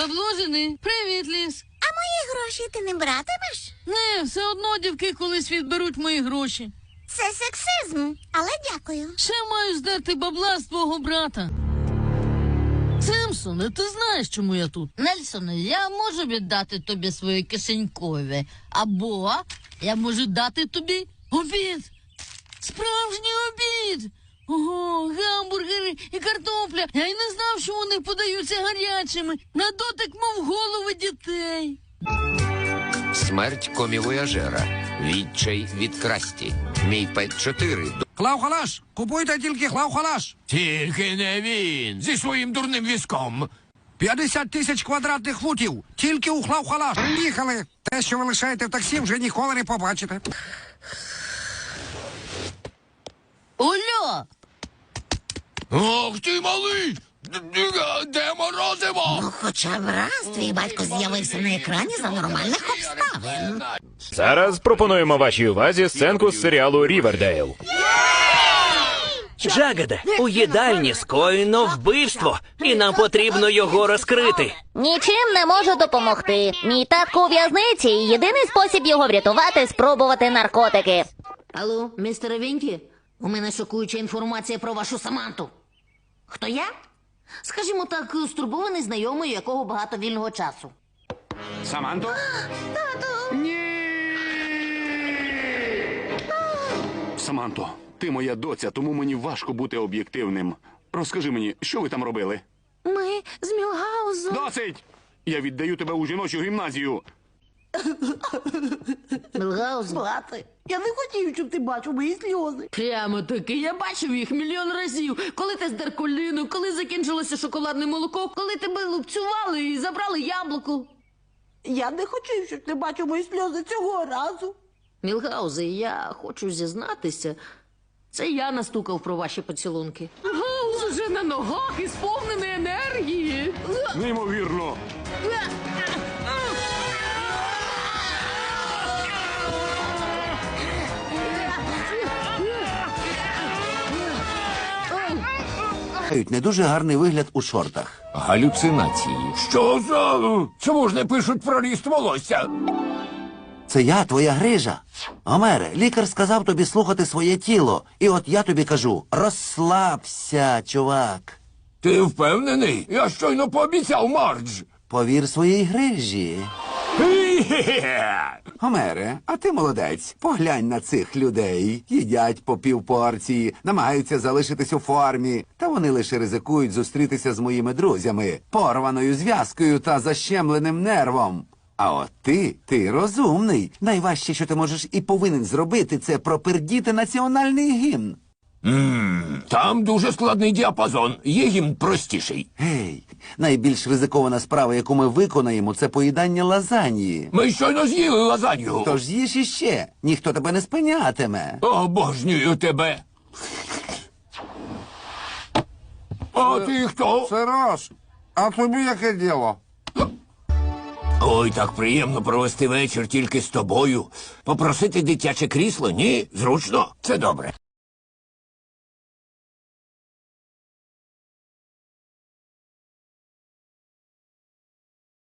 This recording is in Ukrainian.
Бабло жени. Привіт, ліс. А мої гроші ти не братимеш? Не, все одно дівки колись відберуть мої гроші. Це сексизм, але дякую. Ще маю здерти бабла з твого брата. Симпсоне, ти знаєш, чому я тут? Нельсоне, я можу віддати тобі свої кишенькові, або я можу дати тобі Обід! Справжній обід! Ого, гамбургери і картопля. Я й не знав, що вони подаються гарячими. На дотик, мов голови дітей. Смерть комівояжера. Відчай від красті. Мій пет 4. Хлав-халаш! Купуйте тільки хлав-халаш! Тільки не він. Зі своїм дурним візком. 50 тисяч квадратних футів! Тільки у хлав-халаш! Їхали! Те, що ви лишаєте в таксі, вже ніколи не побачите. Ох ти малий! Де морозиво? Хоча б раз твій батько з'явився на екрані за нормальних обставин. Зараз пропонуємо вашій увазі сценку з серіалу Рівердейл. Джагаде, у їдальні скоєно вбивство, і нам потрібно його розкрити. Нічим не можу допомогти. Мій татко у в'язниці, і єдиний спосіб його врятувати спробувати наркотики. Алло, містере Вінкі, у мене шокуюча інформація про вашу Саманту. Хто я? Скажімо так, стурбований знайомий, у якого багато вільного часу. Саманто? Ні. Саманто, ти моя доця, тому мені важко бути об'єктивним. Розкажи мені, що ви там робили? Ми з Мілгаузом. Досить! Я віддаю тебе у жіночу гімназію. Мілгаузен. Плати. Я не хотів, щоб ти бачив мої сльози. Прямо таки, я бачив їх мільйон разів. Коли ти з Дерколіну, коли закінчилося шоколадне молоко, коли тебе лупцювали і забрали яблуко. Я не хотів, щоб ти бачив мої сльози цього разу. Мілгаузе, я хочу зізнатися. Це я настукав про ваші поцілунки. Гаус уже на ногах і сповнений енергії. Неймовірно. Мають не дуже гарний вигляд у шортах. Галюцинації. Що за? Чому ж не пишуть про ріст волосся? Це я, твоя грижа. Гомере, лікар сказав тобі слухати своє тіло. І от я тобі кажу: розслабся, чувак. Ти впевнений? Я щойно пообіцяв Мардж. Повір своїй грижі. Хе-хе-хе. Гомере, а ти молодець. Поглянь на цих людей. Їдять по півпорції, намагаються залишитись у формі. Та вони лише ризикують зустрітися з моїми друзями, порваною зв'язкою та защемленим нервом. А от ти, ти розумний. Найважче, що ти можеш і повинен зробити, це пропердіти національний гімн. М, Там дуже складний діапазон. Є гімн простіший. Гей, найбільш ризикована справа, яку ми виконаємо, це поїдання лазаньї. Ми щойно з'їли лазанью. Тож їж іще, ніхто тебе не спинятиме. Обожнюю тебе. А ти хто? Сирож, а тобі яке діло? Ой, так приємно провести вечір тільки з тобою. Попросити дитяче крісло? Ні, зручно. Це добре.